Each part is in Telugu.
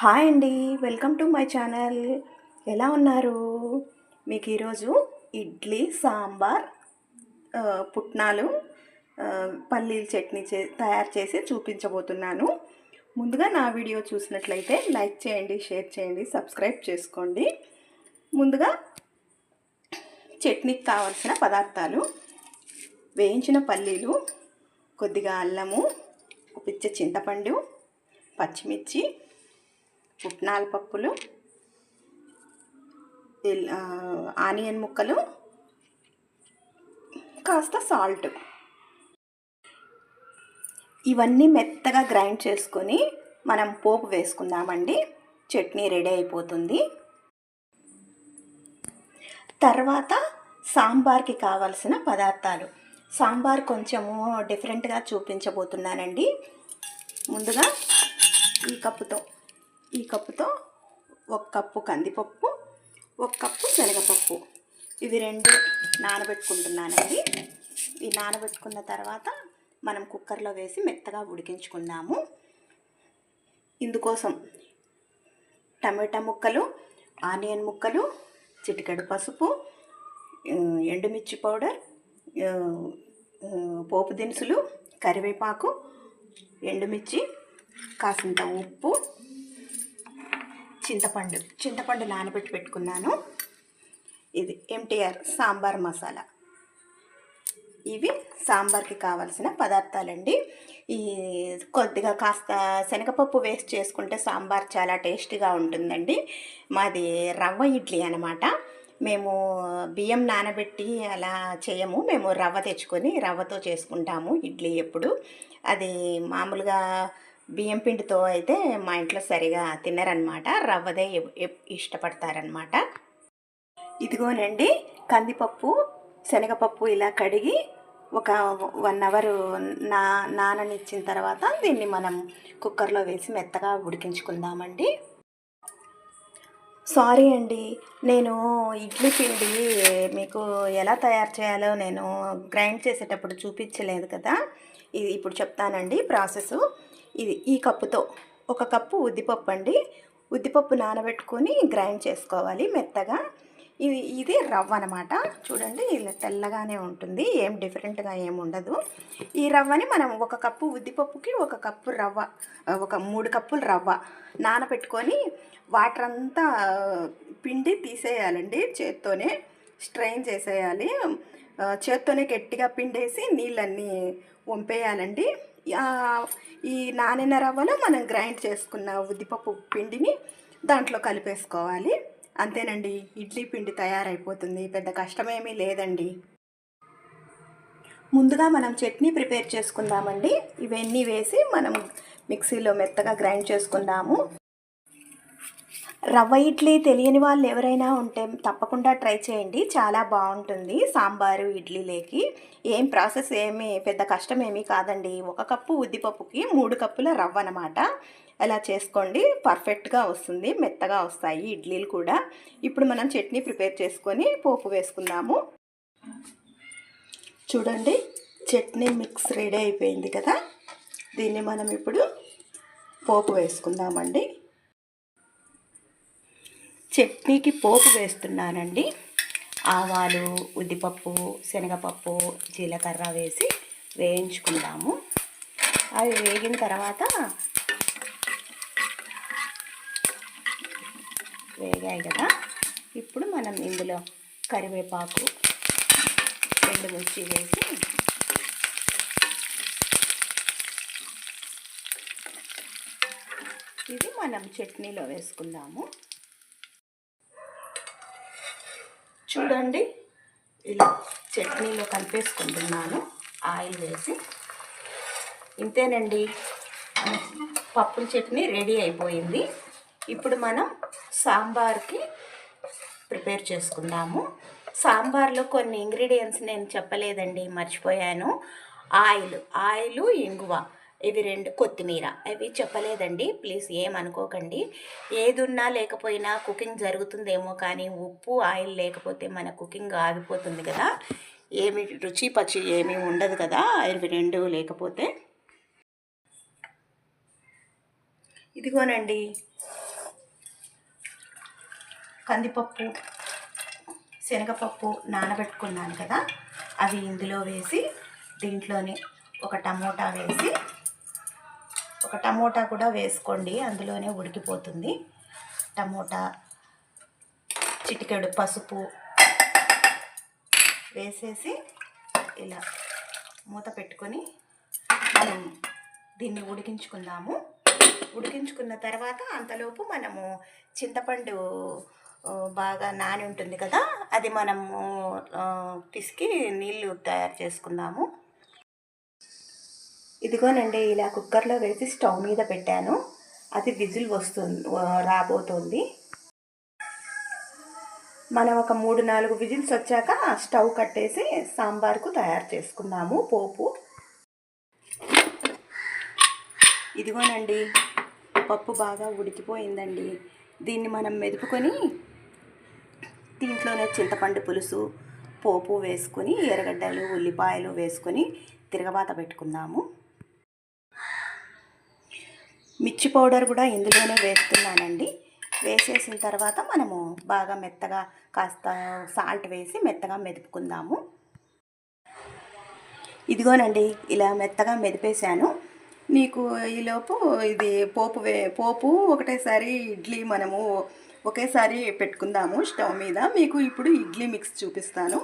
హాయ్ అండి. Welcome to my channel. ఎలా ఉన్నారు? మీకు ఈరోజు ఇడ్లీ సాంబార్ పుట్నాలు పల్లీల చట్నీ చే తయారు చేసి చూపించబోతున్నాను. ముందుగా నా వీడియో చూసినట్లయితే లైక్ చేయండి షేర్ చేయండి సబ్స్క్రైబ్ చేసుకోండి. ముందుగా చట్నీకి కావలసిన పదార్థాలు. వేయించిన పల్లీలు కొద్దిగా అల్లము పిచ్చ చింతపండు పచ్చిమిర్చి పుట్నాల పప్పులు ఆనియన్ ముక్కలు కాస్త సాల్ట్. ఇవన్నీ మెత్తగా గ్రైండ్ చేసుకొని మనం పోపు వేసుకుందామండి. చట్నీ రెడీ అయిపోతుంది. తర్వాత సాంబార్కి కావలసిన పదార్థాలు. సాంబార్ కొంచెము డిఫరెంట్గా చూపించబోతున్నానండి. ముందుగా ఈ కప్పుతో ఈ కప్పుతో ఒక కప్పు కందిపప్పు ఒక కప్పు శనగపప్పు. ఇవి రెండు నానబెట్టుకుంటున్నానండి. ఈ నానబెట్టుకున్న తర్వాత మనం కుక్కర్లో వేసి మెత్తగా ఉడికించుకుందాము. ఇందుకోసం టమాటా ముక్కలు ఆనియన్ ముక్కలు చిటికెడు పసుపు ఎండుమిర్చి పౌడర్ పోపు దినుసులు కరివేపాకు ఎండుమిర్చి కాసింత ఉప్పు చింతపండు చింతపండు నానబెట్టి పెట్టుకున్నాను. ఇది ఎంటీఆర్ సాంబార్ మసాలా. ఇవి సాంబార్కి కావాల్సిన పదార్థాలండి. ఈ కొద్దిగా కాస్త శనగపప్పు వేస్ట్ చేసుకుంటే సాంబార్ చాలా టేస్టీగా ఉంటుందండి. మాది రవ్వ ఇడ్లీ అనమాట మేము బియ్యం నానబెట్టి అలా చేయము. మేము రవ్వ తెచ్చుకొని రవ్వతో చేసుకుంటాము ఇడ్లీ ఎప్పుడు. అది మామూలుగా బియ్యం పిండితో అయితే మా ఇంట్లో సరిగా తినరనమాట. రవ్వదే ఇష్టపడతారనమాట. ఇదిగోనండి కందిపప్పు శనగపప్పు ఇలా కడిగి ఒక వన్ అవర్ నా నాననిచ్చిన తర్వాత దీన్ని మనం కుక్కర్లో వేసి మెత్తగా ఉడికించుకుందామండి. సారీ అండి. నేను ఇడ్లీ పిండి మీకు ఎలా తయారు చేయాలో నేను గ్రైండ్ చేసేటప్పుడు చూపించలేదు కదా. ఇది ఇప్పుడు చెప్తానండి ప్రాసెస్. ఇది ఈ కప్పుతో ఒక కప్పు ఉద్దిపప్పు అండి. ఉద్దిపప్పు నానబెట్టుకొని గ్రైండ్ చేసుకోవాలి మెత్తగా. ఇది ఇది రవ్వ అనమాట చూడండి ఇలా తెల్లగానే ఉంటుంది. ఏం డిఫరెంట్గా ఏం ఉండదు. ఈ రవ్వని మనం ఒక కప్పు ఉద్దిపప్పుకి ఒక కప్పు రవ్వ ఒక మూడు కప్పులు రవ్వ నానబెట్టుకొని వాటర్ అంతా పిండి తీసేయాలండి. చేత్తోనే స్ట్రెయిన్ చేసేయాలి. చేత్తోనే గట్టిగా పిండేసి నీళ్ళన్నీ వంపేయాలండి. ఈ నానిన రవ్వలో మనం గ్రైండ్ చేసుకున్న ఉద్దిపప్పు పిండిని దాంట్లో కలిపేసుకోవాలి. అంతేనండి. ఇడ్లీ పిండి తయారైపోతుంది. పెద్ద కష్టమేమీ లేదండి. ముందుగా మనం చట్నీ ప్రిపేర్ చేసుకుందామండి. ఇవన్నీ వేసి మనం మిక్సీలో మెత్తగా గ్రైండ్ చేసుకుందాము. రవ్వ ఇడ్లీ తెలియని వాళ్ళు ఎవరైనా ఉంటే తప్పకుండా ట్రై చేయండి. చాలా బాగుంటుంది సాంబారు ఇడ్లీలేకి. ఏం ప్రాసెస్ ఏమీ పెద్ద కష్టం ఏమీ కాదండి. ఒక కప్పు ఉద్దిపప్పుకి మూడు కప్పుల రవ్వ అనమాట అలా చేసుకోండి? పర్ఫెక్ట్గా వస్తుంది. మెత్తగా వస్తాయి ఇడ్లీలు కూడా. ఇప్పుడు మనం చట్నీ ప్రిపేర్ చేసుకొని పోపు వేసుకుందాము. చూడండి చట్నీ మిక్స్ రెడీ అయిపోయింది కదా? దీన్ని మనం ఇప్పుడు పోపు వేసుకుందామండి. చట్నీకి పోపు వేస్తున్నానండి. ఆవాలు ఉద్దిపప్పు శనగపప్పు జీలకర్ర వేసి వేయించుకుందాము. అవి వేగిన తర్వాత వేగాయి కదా. ఇప్పుడు మనం ఇందులో కరివేపాకు ఎండుమిర్చి వేసి ఇది మనం చట్నీలో వేసుకుందాము. చూడండి ఇలా చట్నీలో కలిపేసుకుంటున్నాను. ఆయిల్ వేసి. ఇంతేనండి. పప్పుల చట్నీ రెడీ అయిపోయింది. ఇప్పుడు మనం సాంబార్కి ప్రిపేర్ చేసుకుందాము. సాంబార్లో కొన్ని ఇంగ్రీడియంట్స్ నేను చెప్పలేదండి మర్చిపోయాను. ఆయిల్ ఆయిల్ ఇంగువ. ఇవి రెండు కొత్తిమీర. ఇవి చెప్పలేదండి ప్లీజ్ ఏమనుకోకండి. ఏదున్నా లేకపోయినా కుకింగ్ జరుగుతుందేమో కానీ ఉప్పు ఆయిల్ లేకపోతే మన కుకింగ్ ఆగిపోతుంది కదా. ఏమి రుచి పచ్చి ఏమీ ఉండదు కదా ఇవి రెండు లేకపోతే. ఇదిగోనండి కందిపప్పు శనగపప్పు నానబెట్టుకున్నాను కదా అవి ఇందులో వేసి దీంట్లోనే ఒక టమోటా వేసి ఒక టమోటా కూడా వేసుకోండి అందులోనే ఉడికిపోతుంది. టమోటా చిటికెడు పసుపు వేసేసి ఇలా మూత పెట్టుకొని మనం దీన్ని ఉడికించుకుందాము. ఉడికించుకున్న తర్వాత అంతలోపు మనము చింతపండు బాగా నాని ఉంటుంది కదా అది మనము పిసికి నీళ్ళు తయారు చేసుకుందాము. ఇదిగోనండి ఇలా కుక్కర్లో వేసి స్టవ్ మీద పెట్టాను. అది విజిల్ వస్తుంది రాబోతుంది రాబోతోంది. మనం ఒక మూడు నాలుగు విజిల్స్ వచ్చాక స్టవ్ కట్టేసి సాంబార్కు తయారు చేసుకుందాము పోపు. ఇదిగోనండి పప్పు బాగా ఉడికిపోయిందండి. దీన్ని మనం మెదుపుకొని దీంట్లోనే చింతపండు పులుసు పోపు వేసుకొని ఎర్రగడ్డలు ఉల్లిపాయలు వేసుకొని తిరగబాత పెట్టుకుందాము. మిర్చి పౌడర్ కూడా ఇందులోనే వేస్తున్నానండి. వేసేసిన తర్వాత మనము బాగా మెత్తగా కాస్త సాల్ట్ వేసి మెత్తగా మెదుపుకుందాము. ఇదిగోనండి ఇలా మెత్తగా మెదిపేశాను. మీకు ఈలోపు ఇది పోపు వే పోపు ఒకటేసారి ఇడ్లీ మనము ఒకేసారి పెట్టుకుందాము స్టవ్ మీద. మీకు ఇప్పుడు ఇడ్లీ మిక్స్ చూపిస్తాను.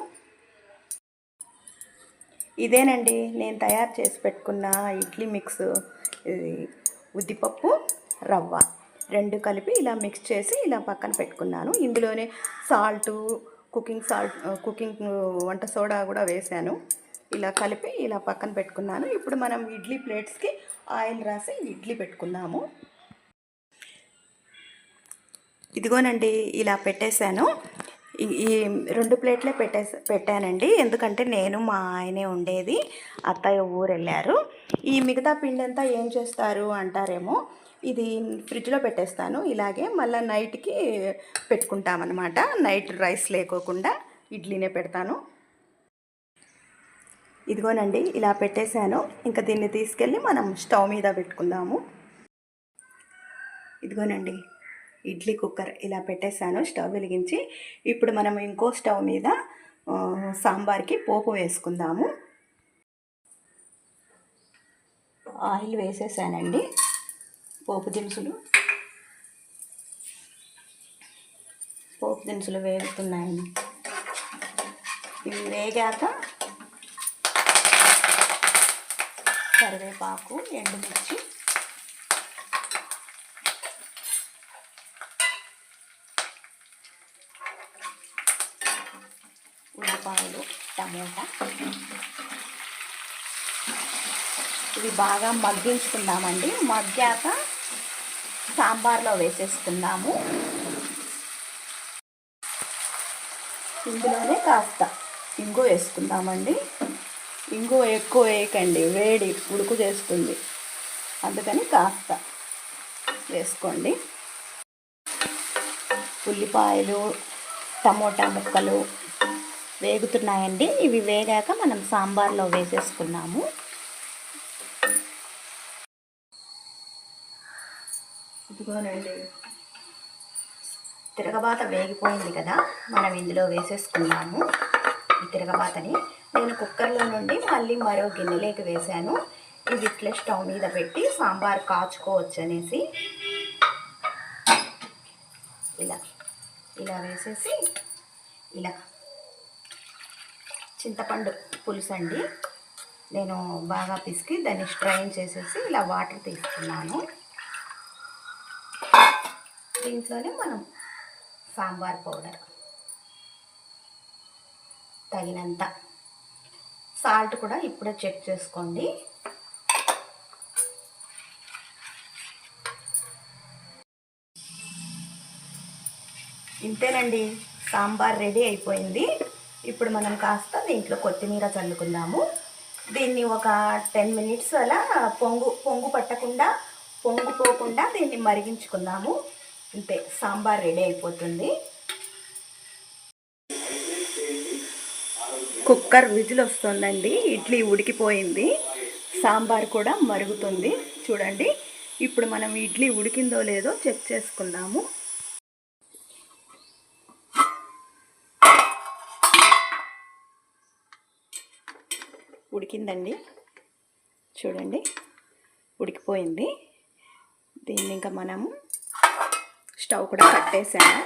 ఇదేనండి నేను తయారు చేసి పెట్టుకున్న ఇడ్లీ మిక్స్. ఇది ఉద్దిపప్పు రవ్వ రెండు కలిపి ఇలా మిక్స్ చేసి ఇలా పక్కన పెట్టుకున్నాను. ఇందులోనే సాల్టు కుకింగ్ సాల్ట్ కుకింగ్ వంట సోడా కూడా వేశాను. ఇలా కలిపి ఇలా పక్కన పెట్టుకున్నాను. ఇప్పుడు మనం ఇడ్లీ ప్లేట్స్కి ఆయిల్ రాసి ఇడ్లీ పెట్టుకుందాము. ఇదిగోనండి ఇలా పెట్టేశాను. ఈ- ఈ రెండు ప్లేట్లే పెట్టే పెట్టానండి. ఎందుకంటే నేను మా ఆయనే ఉండేది. అత్తయ్య ఊరు వెళ్ళారు ఈ మిగతా పిండి అంతా ఏం చేస్తారు అంటారేమో ఇది ఫ్రిడ్జ్లో పెట్టేస్తాను. ఇలాగే మళ్ళీ నైట్కి పెట్టుకుంటామన్నమాట. నైట్ రైస్ లేకోకుండా ఇడ్లీనే పెడతాను. ఇదిగోనండి ఇలా పెట్టేశాను. ఇంకా దీన్ని తీసుకెళ్ళి మనం స్టవ్ మీద పెట్టుకుందాము. ఇదిగోనండి ఇడ్లీ కుక్కర్ ఇలా పెట్టేశాను స్టవ్ వెలిగించి. ఇప్పుడు మనం ఇంకో స్టవ్ మీద సాంబార్కి పోపు వేసుకుందాము. ఆయిల్ వేసేసానండి పోపు దినుసులు. పోపు దినుసులు వేగుతున్నాయండి. ఇవి వేగాక కరివేపాకు ఎండుమిర్చి. ఉల్లిపాయలు టమోటా. ఇవి బాగా మగ్గించుకుందామండి. మగ్గాక సాంబార్లో వేసేసుకుందాము. ఇందులోనే కాస్త ఇంగు వేసుకుందామండి. ఇంగు ఎక్కువ వేయకండి. వేడి ఉడుకు చేస్తుంది. అందుకని కాస్త వేసుకోండి. ఉల్లిపాయలు టమోటా ముక్కలు వేగుతున్నాయండి. ఇవి వేగాక మనం సాంబార్లో వేసేసుకున్నాము. ఇదిగోనండి. తిరగబాత వేగిపోయింది కదా మనం ఇందులో వేసేసుకున్నాము ఈ తిరగబాతని. నేను కుక్కర్లో నుండి మళ్ళీ మరో గిన్నెలోకి వేశాను. ఇది ఇట్లా స్టవ్ మీద పెట్టి సాంబార్ కాచుకోవచ్చు అనేసి ఇలా ఇలా వేసేసి ఇలా చింతపండు పులుసు అండి. నేను బాగా పిసికి దాన్ని స్ట్రైన్ చేసేసి ఇలా వాటర్ తీసుకున్నాను. దీంట్లోనే మనం సాంబార్ పౌడర్ తగినంత సాల్ట్ కూడా ఇప్పుడే చెక్ చేసుకోండి. ఇంతేనండి సాంబార్ రెడీ అయిపోయింది. ఇప్పుడు మనం కాస్త దీంట్లో కొత్తిమీర చల్లుకుందాము. దీన్ని ఒక టెన్ మినిట్స్ అలా పొంగు పొంగు పట్టకుండా పొంగిపోకుండా దీన్ని మరిగించుకుందాము. అంతే సాంబార్ రెడీ అయిపోతుంది. కుక్కర్ విజిల్ వస్తుందండి ఇడ్లీ ఉడికిపోయింది సాంబార్ కూడా మరుగుతుంది. చూడండి ఇప్పుడు మనం ఇడ్లీ ఉడికిందో లేదో చెక్ చేసుకుందాము. ఉడికిందండి. చూడండి ఉడికిపోయింది. దీన్ని ఇంకా మనము స్టవ్ కూడా కట్టేసాము.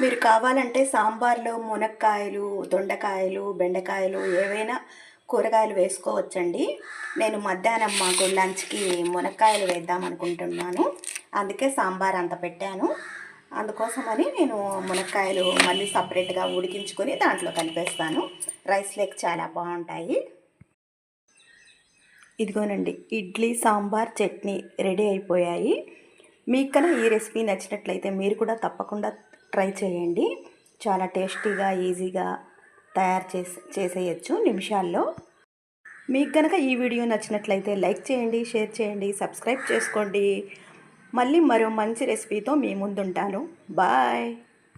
మీరు కావాలంటే సాంబార్లో మునక్కాయలు దొండకాయలు బెండకాయలు ఏవైనా కూరగాయలు వేసుకోవచ్చండి. నేను మధ్యాహ్నం మాకు లంచ్కి మునక్కాయలు వేద్దాం అనుకుంటున్నాను. అందుకే సాంబార్ అంత పెట్టాను. అందుకోసమని నేను మునక్కాయలు మళ్ళీ సపరేట్గా ఉడికించుకొని దాంట్లో కలిపేస్తాను. రైస్ లేక్ చాలా బాగుంటాయి. ఇదిగోనండి ఇడ్లీ సాంబార్ చట్నీ రెడీ అయిపోయాయి. మీకు కన్నా ఈ రెసిపీ నచ్చినట్లయితే మీరు కూడా తప్పకుండా ట్రై చేయండి. చాలా టేస్టీగా ఈజీగా తయారు చేసి చేసేయచ్చు నిమిషాల్లో. మీకు కనుక ఈ వీడియో నచ్చినట్లయితే లైక్ చేయండి షేర్ చేయండి సబ్స్క్రైబ్ చేసుకోండి. మళ్ళీ మరో మంచి రెసిపీతో మీ ముందుంటాను. బాయ్